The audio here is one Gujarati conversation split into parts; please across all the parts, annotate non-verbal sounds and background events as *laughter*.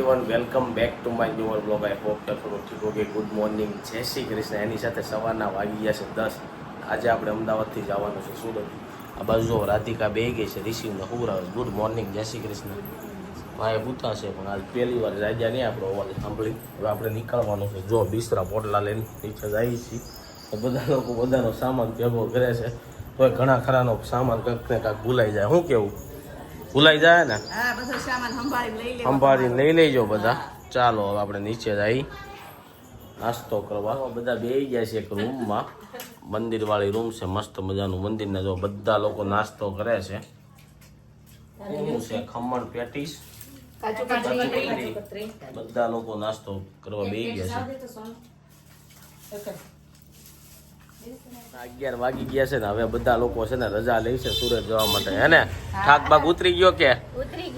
Everyone welcome back to my newer blog I hope કે થોડું ઠીક ઓકે ગુડ મોર્નિંગ જય શ્રી કૃષ્ણ. એની સાથે સવારના વાગી ગયા છે દસ. આજે આપણે અમદાવાદથી જવાનું છે સુરત. આ બાજુ રાધિકા બે ગઈ છે રિસીવને હુરાવે ગુડ મોર્નિંગ જય શ્રી કૃષ્ણ. ભાઈ પૂતા છે, પણ આજ પહેલી વાર રાજા નહીં આપણો? અવાજ સાંભળી. હવે આપણે નીકળવાનું છે. જો બિસ્તરા પોટલા લઈને નીચે જઈએ છીએ તો બધા લોકો બધાનો સામાન ભેગો કરે છે. તો ઘણા ખરાનો સામાન કંઈક ને કાંઈક ભૂલાઈ જાય. શું કેવું? ભૂલાઈ જાય ને? સંભાળીને લઈ લઈ લેજો બધા. ચાલો હવે આપણે નીચે જઈ. નાસ્તો કરવા. બધા બે ગયા છે એક રૂમમાં. મંદિર વાળી રૂમ છે મસ્ત મજાનું મંદિરના જો બધા લોકો નાસ્તો કરે છે. શું છે? ખમણ પેટીસ. બધા લોકો નાસ્તો કરવા બે ગયા છે. અગિયાર વાગી ગયા છે ને હવે બધા લોકો છે ને રજા લે છે સુરત જવા માટે. હે ને? થાક બાગ ઉતરી ગયો કે?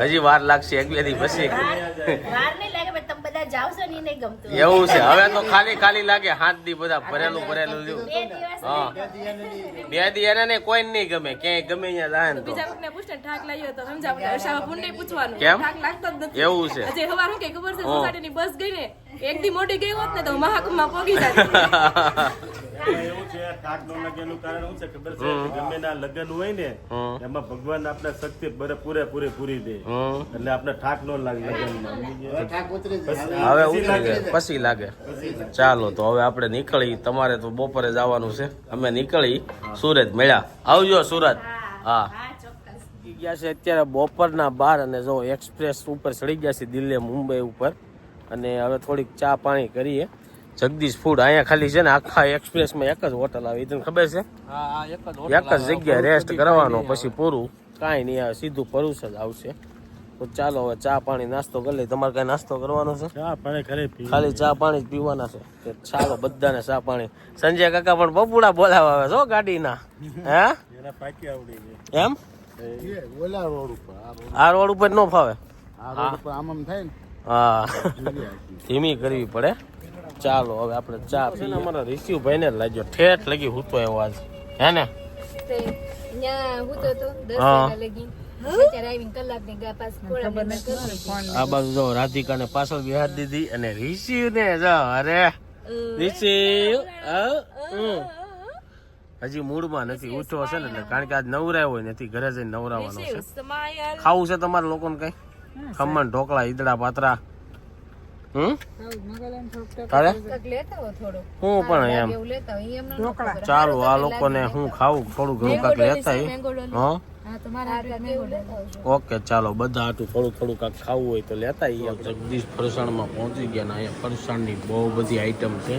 હજી વાર લાગશે એક બે દી પછી. વાર નહીં લાગે પણ તમે બધા જાઓ છો ને ઈ નહીં ગમતું એવું છે. હવે તો ખાલી ખાલી લાગે હાથ દી બધા ભરેલું ભરેલું રહ્યું. બે દિવસ હા. બે દી એને ને કોઈ નહીં ગમે. ક્યાંય ગમે અહીંયા જાય ને તો કેમ? ઠાક લાગતો જ નથી. એવું છે. હજી હવાર હું કે ખબર છે બસ ગઈ ને એક દી મોટી ગઈ હોત ને તો મહાકુંભમાં પોગી જાય *laughs* એવું છે થાક ન લાગે કારણ શું છે? ખબર છે? ગમે ના લગ્ન હોય ને હમ. એમાં ભગવાન આપણે શક્તિ બરે પૂરે પૂરી પૂરી દે. એટલે આપણે ઠાક ન લાગે લગ્નમાં. હવે ઉતરી પછી લાગે. ચાલો તો હવે આપણે નીકળી. તમારે તો બપોરે જવાનું છે. અમે નીકળી સુરત મળ્યા આવજો સુરત. હા. ગયા છે અત્યારે બપોરના બાર અને જો એક્સપ્રેસ ઉપર ચડી ગયા છે દિલ્હી મુંબઈ ઉપર. અને હવે થોડીક ચા પાણી કરીએ. જગદીશ ફૂડ અહીંયા ખાલી છે ને આખા એક્સપ્રેસમાં એક જ હોટલ આવી. તને ખબર છે? એક જ જગ્યાએ રેસ્ટ કરવાનો પછી પૂરું. કાંઈ નહીં આવે સીધું પરુસ જ આવશે. તો ચાલો હવે ચા પાણી નાસ્તો કરી લઈએ. તમારે કાંઈ નાસ્તો કરવાનો છે? ખાલી ચા પાણી જ પીવાના છે. ચાલો બધાને ચા પાણી. સંજય કાકા પણ બપુડા બોલાવા આવે છો ગાડીના. હે? એના પાકી આવડી છે. એમ? ઓલા રોડ ઉપર આ રોડ. ઉપર ન ફાવે? આ રોડ ઉપર આમ આમ થાય ને. હા. ધીમી કરવી પડે. ચાલો હવે આપણે ચા પીને અમારા ઋષિભાઈ ભાઈને જ લાગ્યો. ઠેઠ લગી હૂતો એવો આજ. હે ને? ને આ બાજુ જો રાધિકાને પાછળ બિહાર દીધી અને રિસીવ ને જો અરે. રિસીવ હજી મૂડમાં નથી ઉઠો છે ને એટલે કારણ કે આજ નવરાયો હોય નથી ઘરે જઈને નવરાવાનો છે. ખાવું છે તમારા લોકોને કઈ? ખમણ ઢોકળા ઈદડા પાત્રા? હમ? તારે? હો પણ એમ. ચાલો આ લોકોને હું ખાવું થોડું ઘણું કાંક લેતા. ઓકે ચાલો બધા આટલું થોડું થોડું કાંક ખાવું હોય તો લેતા આવીએ જગદીશ ફરસાણમાં પહોંચી ગયા ને અહીંયા ફરસાણની બહુ બધી આઈટમ છે.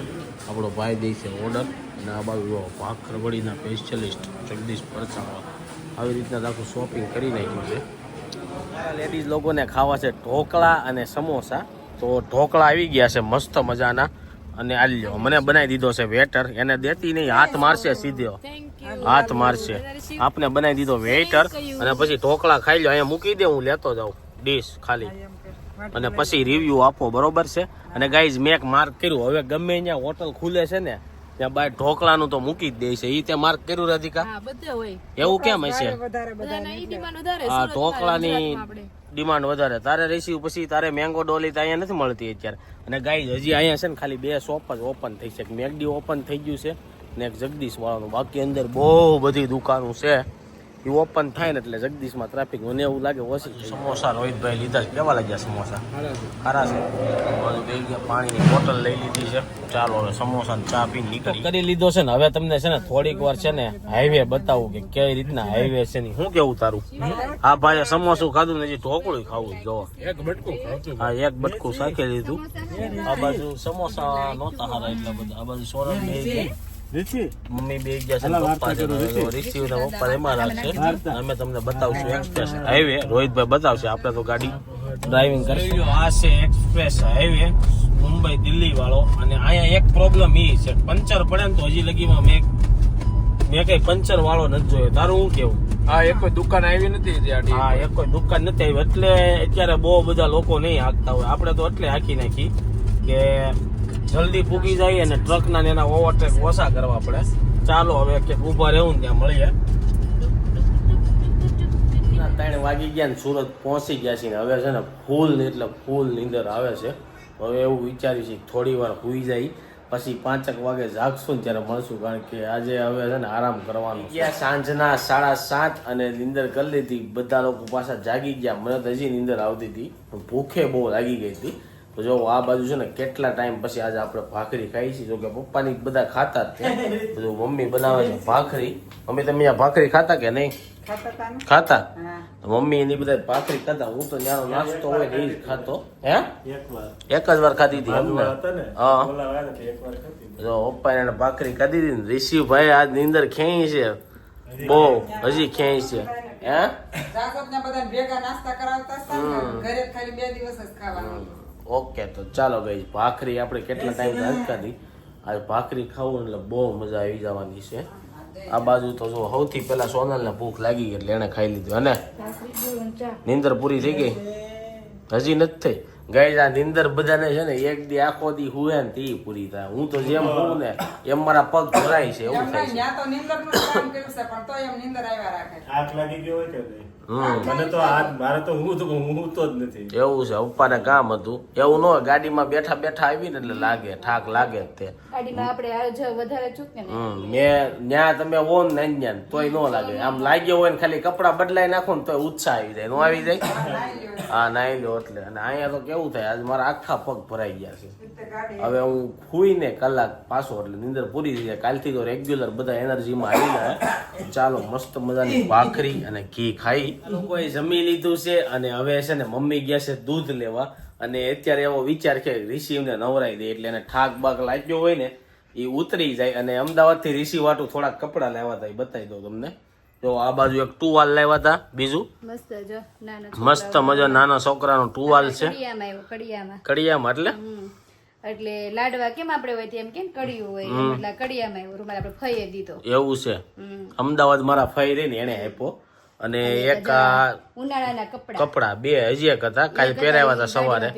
આપણો ભાઈ દે છે ઓર્ડર અને આ બાજુ ભાખરવડીના સ્પેશિયલિસ્ટ જગદીશ ફરસાણમાં આવી રીતના આખું શોપિંગ કરી નાખ્યું છે. લેડીઝ લોકોને ખાવા છે ઢોકળા અને સમોસા. તો ઢોકળા આવી ગયા છે મસ્ત મજાના. અને આ લ્યો મને બનાવી દીધો છે વેટર. એને દેતી નહીં હાથ મારશે સીધો. હાથ મારશે. આપને બનાવી દીધો વેટર. અને પછી ઢોકળા ખાઈ લો અહીંયા મૂકી દે હું લેતો જાઉં. ડીશ ખાલી. અને પછી રિવ્યુ આપો બરોબર છે? અને ગાઈઝ મેં એક માર્ક કર્યું. હવે ગમે ત્યાં હોટલ ખુલે છે ને ત્યાં બાય ઢોકળાનું તો મૂકી જ દે છે. એ તે માર્ક કર્યું રાધિકા? હા એવું કેમ હશે? ઈ આ ઢોકળાની. ડિમાન્ડ વધારે. તારે રેસી પછી તારે મેંગો ડોલી તો અહીંયા નથી મળતી અત્યારે. અને ગાય હજી અહીંયા છે ને ખાલી બે શોપ જ ઓપન થઈ છે. મેગડી ઓપન થઈ ગયું છે ને એક જગદીશ વાળાનું. બાકી અંદર બહુ બધી દુકાનો છે. એ ઓપન થાય ને એટલે જગદીશમાં ટ્રાફિક મને એવું લાગે ઓછી સમોસા રોહિતભાઈ લીધા કેવા લાગ્યા સમોસા? ખરા છે. ગયા પાણીની બોટલ લઈ લીધી છે. ચાલો હવે સમોસા ને ચા પીને નીકળી કરી લીધો છે ને. હવે તમને છે ને થોડીક વાર છે ને હાઈવે બતાવું કે કઈ રીતના હાઈવે છે ને. શું કેવું તારું? આ ભાઈ સમોસું ખાધું ને હજી ઢોકળું ખાવું જો હા એક બટકું સાખી લીધું. આ બાજુ સમોસા નહોતા હારા એટલા બધા. આ બાજુ ગયા રીચી મમ્મી બે ગયા છે પપ્પા છે રિસીવ ને પપ્પા એમાં રાખશે અમે તમને બતાવશું એક્સપ્રેસ હાઈવે રોહિતભાઈ બતાવશે આપણે તો ગાડી ડ્રાઇવિંગ કરી આ છે એક્સપ્રેસ હાઈવે મુંબઈ દિલ્હી વાળો અને અહીંયા એક પ્રોબ્લેમ એ છે. પંચર પડે ને તો હજી લગીમાં મેં મેં કઈ પંચર વાળો નથી જોયો. તારું શું કેવું? હા એક કોઈ દુકાન આવી નથી હા એક કોઈ દુકાન નથી આવી. એટલે અત્યારે બહુ બધા લોકો નહીં હાંકતા હોય. આપણે તો એટલે હાંકી નાખી કે જલ્દી પૂગી જાય અને ટ્રકના ને એના ઓવરટેક ઓછા કરવા પડે. ચાલો હવે કે ઊભા રહેવું ને ત્યાં મળીએ. ત્રણ વાગી ગયા ને સુરત પહોંચી ગયા છે ને હવે છે ને ફૂલ એટલે ફૂલ નીંદર આવે છે. હવે એવું વિચાર્યું છે કે થોડી વાર સુઈ જાય પછી પાંચક વાગે જાગશું ને ત્યારે મળશું કારણ કે આજે હવે છે ને આરામ કરવાનો ગયા સાંજના સાડા સાત અને નીંદર કરી લીધી. બધા લોકો પાછા જાગી ગયા. મને તો હજી નીંદર આવતી હતી. પણ ભૂખે બહુ લાગી ગઈ હતી. તો જો આ બાજુ છે ને કેટલા ટાઈમ પછી આજે આપણે ભાખરી ખાઈ છીએ જો કે પપ્પાની બધા ખાતા જ બધું મમ્મી બનાવે છે ભાખરી. મમ્મી તમે આ ભાખરી ખાતા કે નહીં? ખાતા? મમ્મી એની બધા ભાખરી ખાતા. હું તો ત્યાંનો નાસ્તો હોય ને એ જ ખાતો. હે? એક જ વાર ખાધી હતી એમને હા. જો પપ્પા એને ભાખરી ખાધી હતી ને ઋષિભાઈ આજ નીંદર ખેંચી છે. બહુ હજી ખેંચી છે. હે? બધાને ભેગા નાસ્તા કરાવતા હતા ઘરે ખાલી બે દિવસ જ ખાવાનું. ઓકે તો ચાલો ગઈ. ભાખરી આપણે કેટલા ટાઈમ ખાધી આજ ભાખરી ખાવું એટલે બહુ મજા આવી જવાની છે. આ બાજુ તો જો સૌથી પહેલા સોનલને ભૂખ લાગી ગઈ એટલે એને ખાઈ લીધું અને નીંદર પૂરી થઈ ગઈ? હજી નથી થઈ? ગઈ આ નીંદર બધાને છે ને એક દી આખો દી હુએ ને તી પૂરી થાય. હું તો જેમ હું ને એમ મારા પગ ભરાય છે એવું એમ થાય છે. ત્યાં તો નીંદરનું જ કામ કર્યું છે પણ તોય એમ નીંદર આવ્યા રાખે આંખ લાગી ગયો હોય કે નહીં હમ મને તો આ મારે તો હું તો હું તો જ નથી. એવું છે પપ્પાને કામ હતું. એવું ન હોય ગાડીમાં બેઠા બેઠા આવી ને એટલે લાગે ઠાક લાગે તે. ગાડીમાં આપણે આ જો વધારે ચૂકે મેં ન્યા તમે હો ને ન્યા તોય ન લાગે. આમ લાગ્યો હોય ને ખાલી કપડા બદલાઈ નાખો ને તોય ઉત્સાહ આવી જાય. નો આવી જાય? હા નાઈ લો એટલે. અને અહીંયા તો કેવું થાય આજે મારા આખા પગ ભરાઈ ગયા છે. હવે હું ખુઈને કલાક પાછો એટલે નીંદર પૂરી થઈ જાય. કાલથી તો રેગ્યુલર બધા એનર્જીમાં આવી જાય ચાલો મસ્ત મજાની ભાખરી અને ઘી ખાઈ. લોકોએ જમી લીધું છે અને હવે છે ને મમ્મી ગયા છે દૂધ લેવા. અને અત્યારે એવો વિચાર કે રિસીવને નવરાઈ દે એટલે એને ઠાક બાક લાગ્યો હોય ને એ ઉતરી જાય. અને અમદાવાદથી રિસીવ વાટું થોડાક કપડાં લાવ્યા હતા એ બતાવી દઉં તમને. જો આ બાજુ એક ટુવાલ લાવ્યા હતા બીજું? મસ્ત મજા નાના છોકરા છોકરાનો ટુવાલ છે. કડિયામાં એટલે? એટલે લાડવા કેમ આપણે હોય તેમ કેમ કડિયું હોય? એટલે કડિયામાં રૂમાલ આપણે ફઈએ દીધો. એવું છે. અમદાવાદ મારા ફઈ રહી ને એને આપ્યો. અને એક ઉનાળાના કપડા. કપડા બે હજી એક હતા કાલે પહેરાવ્યા હતા સવારે.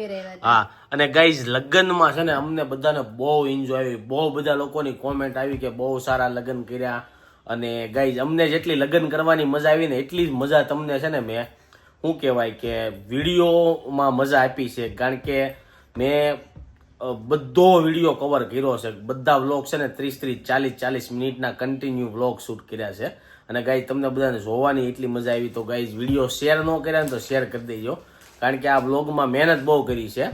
હા અને ગાઈઝ લગ્નમાં છે ને અમને બધાને બહુ એન્જોય આવી. બહુ બધા લોકોની કોમેન્ટ આવી કે બહુ સારા લગ્ન કર્યા. અને ગાઈઝ અમને જેટલી લગ્ન કરવાની મજા આવી ને એટલી જ મજા તમને છે ને મેં શું કહેવાય કે વિડીયોમાં મજા આપી છે. કારણ કે મેં બધો વીડિયો કવર કર્યો છે. બધા વ્લોગ છે ને ત્રીસ ત્રીસ ચાલીસ ચાલીસ મિનિટના કન્ટિન્યુ વ્લોગ શૂટ કર્યા છે. અને ગાઈઝ તમને બધાને જોવાની એટલી મજા આવી. તો ગાઈઝ વીડિયો શેર ન કર્યા ને તો શેર કરી દેજો. કારણ કે આ બ્લોગમાં મહેનત બહુ કરી છે.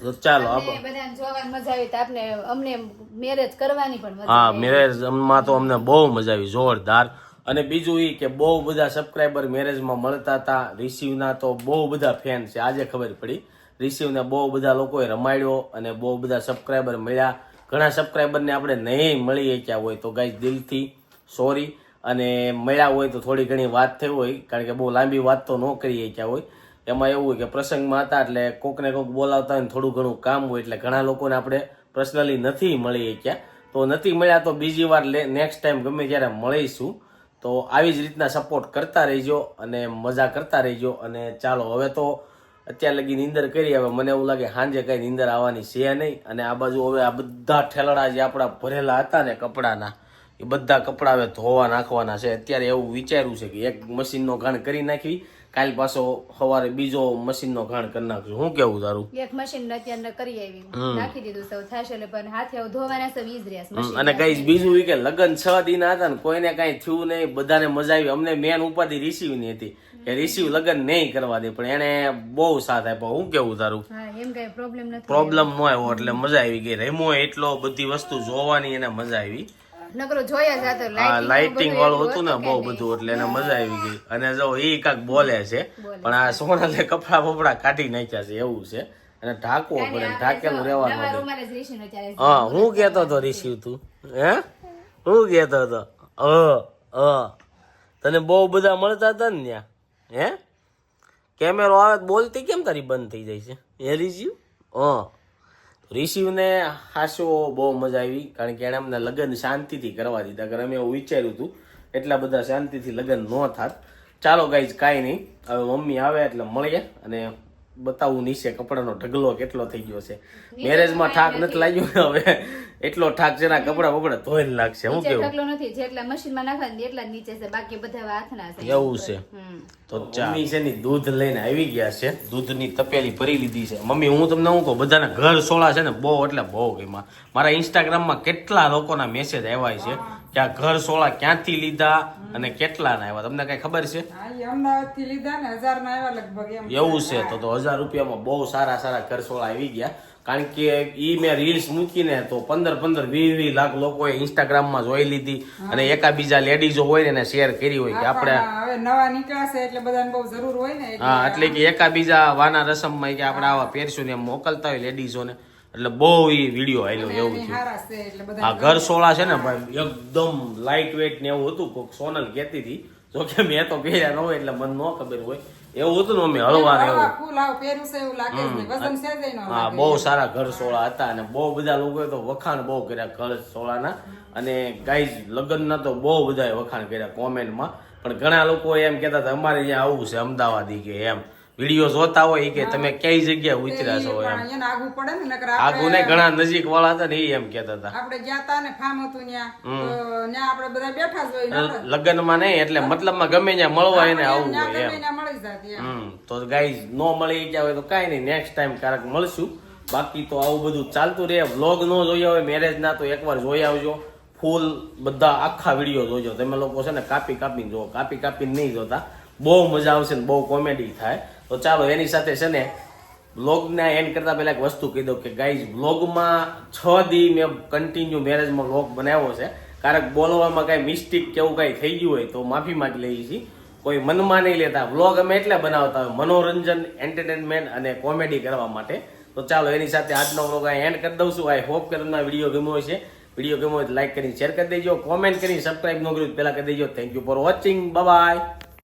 તો ચાલો બધાને જોવાની મજા આવી તો આપને અમને મેરેજ કરવાની પણ મજા હા મેરેજમાં તો અમને બહુ મજા આવી જોરદાર. અને બીજું એ કે બહુ બધા સબસ્ક્રાઈબર મેરેજમાં મળતા હતા. રિસીવના તો બહુ બધા ફેન છે આજે ખબર પડી. રિસીવને બહુ બધા લોકોએ રમાડ્યો અને બહુ બધા સબસ્ક્રાઈબર મળ્યા. ઘણા સબસ્ક્રાઈબરને આપણે નહીં મળી શક્યા હોય તો ગાઈ દિલથી સોરી અને મળ્યા હોય તો થોડી ઘણી વાત થઈ હોય, કારણ કે બહુ લાંબી વાત તો ન કરી શક્યા હોય. એમાં એવું હોય કે પ્રસંગમાં હતા એટલે કોકને કોક બોલાવતા હોય થોડું ઘણું કામ હોય એટલે ઘણા લોકોને આપણે પર્સનલી નથી મળી શક્યા તો નથી મળ્યા તો બીજી વાર નેક્સ્ટ ટાઈમ ગમે ત્યારે મળીશું. તો આવી જ રીતના સપોર્ટ કરતા રહેજો અને મજા કરતા રહેજો. અને ચાલો, હવે તો અત્યાર લગી નીંદર કરી, હવે મને એવું લાગે સાંજે કઈ નીંદર આવવાની છે નહીં. અને આ બાજુ હવે આ બધા ઠેલડા જે આપણા ભરેલા હતા ને કપડાના એ બધા કપડા હવે ધોવા નાખવાના છે. અત્યારે એવું વિચાર્યું છે કે એક મશીનનો ઘાણ કરી નાખવી. કાલ પાછો સવારે બીજો મશીનનો ઘાણ કરી નાખશું. શું કેવું તારું? એક મશીન અત્યારે કરી આવી નાખી દીધું સૌ. થશે એટલે પણ હાથે ધોવાના સૌ વીજ રહ્યા અને કઈ બીજું કે લગ્ન છ દિન હતા ને કોઈને કઈ થયું નહીં. બધાને મજા આવી. અમને મેન ઉપાધિ રિસીવ નહીં હતી. કે રિસીવ લગ્ન નહીં કરવા દે. પણ એને બહુ સાથ આપ્યો. હું કેવું તારું? એમ કઈ પ્રોબ્લેમ નથી પ્રોબ્લેમ ન આવ્યો એટલે મજા આવી ગઈ. રેમો એટલો બધી વસ્તુ જોવાની એને મજા આવી. નકરો જોયા જાતો લાઇટિંગ વાળું હતું ને બહુ બધું એટલે એને મજા આવી ગઈ. અને જો એ કાક બોલે છે પણ આ સોનાલે કપડા બપડા કાઢી નાખ્યા છે એવું છે. અને ઢાંકવો પડે ઢાકેલું રહેવાનું હા હું કેતો હતો રિસીવ તું હે? હું કેતો હતો અ તને બહુ બધા મળતા હતા ને ત્યાં હે? કેમેરો આવે બોલતી કેમ તારી બંધ થઈ જાય છે? એ રિસીવ હા. રિસીવને હાસો બહુ મજા આવી, કારણ કે એણે અમને લગ્ન શાંતિથી કરવા દીધા. કારણ અમે એવું વિચાર્યું હતું, એટલા બધા શાંતિથી લગ્ન ન થાત. ચાલો ગાઈઝ કાંઈ નહીં. હવે મમ્મી આવે એટલે મળીએ અને બતાવવું નીચે કપડાનો ઢગલો કેટલો થઈ ગયો છે. મેરેજમાં ઠાક નથી. લાગ્યું ને હવે? એટલો ઠાક છે ના કપડા બપડા ધોઈને લાગશે હું કેવું? ઢગલો નથી જેટલા મશીનમાં નાખવાની એટલા નીચે છે બાકી બધા હાથના છે. એવું છે. તો મમ્મી છે ની દૂધ લઈને આવી ગયા છે દૂધની તપેલી ભરી લીધી છે. મમ્મી હું તમને હું કહું બધાના ઘર સોળા છે ને બહુ એટલે બહુ ગમ્યા. મારા ઇન્સ્ટાગ્રામમાં કેટલા લોકોના મેસેજ આવ્યા છે. કે આ ઘર સોળા ક્યાંથી લીધા અને કેટલાના આવ્યા? તમને કઈ ખબર છે? હા ઈ લીધા ને હજાર ના આવ્યા લગભગ એવું છે તો તો હજાર રૂપિયામાં બહુ સારા સારા ઘર સોળા આવી ગયા. કારણ કે ઈ મેં રીલ્સ મૂકીને તો પંદર પંદર વીસ વીસ લાખ લોકોએ ઇન્સ્ટાગ્રામમાં જોઈ લીધી અને એકાબીજા લેડીઝો હોય ને એને શેર કરી હોય કે આપણે હવે નવા નીકળ્યા એટલે બધાને બહુ જરૂર હોય ને હા એટલે કે એકાબીજા વાના રસમમાં કે આપણે આવા પહેરશું ને એમ મોકલતા હોય લેડીઝોને એટલે બહુ એ વીડિયો આવેલો એવું છે આ ઘર સોળા છે ને ભાઈ એકદમ લાઇટ વેટ ને એવું હતું કોક સોનલ કહેતી હતી. જો કે મેં તો પહેર્યા ન હોય એટલે મને ન ખબર હોય. એવું હતું ને અમે હળવા ને એવું. હા બહુ સારા ઘર સોળા હતા અને બહુ બધા લોકોએ તો વખાણ બહુ કર્યા ઘર સોળાના. અને ગાઈઝ લગ્નના તો બહુ બધાએ વખાણ કર્યા કોમેન્ટમાં પણ ઘણા લોકો એમ કહેતા હતા અમારે ત્યાં આવું છે અમદાવાદ કે એમ. વીડિયો જોતા હોય કે તમે કઈ જગ્યાએ ઉતર્યા છો એમ. આગું પડે ને નકર આગુ ને ઘણા નજીક વાળા હતા ને એ એમ કહેતા હતા. આપણે ગયા ને ફાર્મ હતું ત્યાં ત્યાં આપણે બધા બેઠા જ હોય નવરા. લગ્નમાં નહીં એટલે મતલબમાં ગમે ત્યાં મળવા એને ત્યાં હોય એમ. ત્યાં મળી જાતી હમ તો ગાઈઝ નો મળી ગયા હોય તો કાંઈ નહીં નેક્સ્ટ ટાઈમ ક્યારેક મળશું. બાકી તો આવું બધું ચાલતું રહે. વ્લોગ નો જોયા હોય મેરેજ ના તો એકવાર જોઈ આવજો. ફૂલ બધા આખા વીડિયો જોજો. તમે લોકો છે ને કાપી કાપીને જો કાપી કાપીને નહીં જોતા. બહુ મજા આવશે ને બહુ કોમેડી થાય. તો ચાલો, એની સાથે છે ને વ્લોગને એન્ડ કરતાં પહેલાં એક વસ્તુ કહી દઉં કે ગાઈઝ વ્લોગમાં છ દી મેં કન્ટિન્યુ મેરેજમાં વ્લોગ બનાવ્યો છે. કારણ કે બોલવામાં કાંઈ મિસ્ટેક કે એવું કાંઈ થઈ ગયું હોય તો માફી માગી લઈએ છીએ. કોઈ મનમાં નહીં લેતા. વ્લોગ અમે એટલે બનાવતા હોય, મનોરંજન એન્ટરટેનમેન્ટ અને કોમેડી કરવા માટે. તો ચાલો, એની સાથે આજનો વ્લોગ અહીં એન્ડ કરી દઉં છું. આઈ હોપ કે તમને વીડિયો ગમ્યો હશે. વીડિયો ગમ્યો હોય લાઈક કરીને શેર કરી દેજો. કોમેન્ટ કરીને સબસ્ક્રાઈબ ન કર્યું પહેલાં કરી દેજો. Thank you for watching bye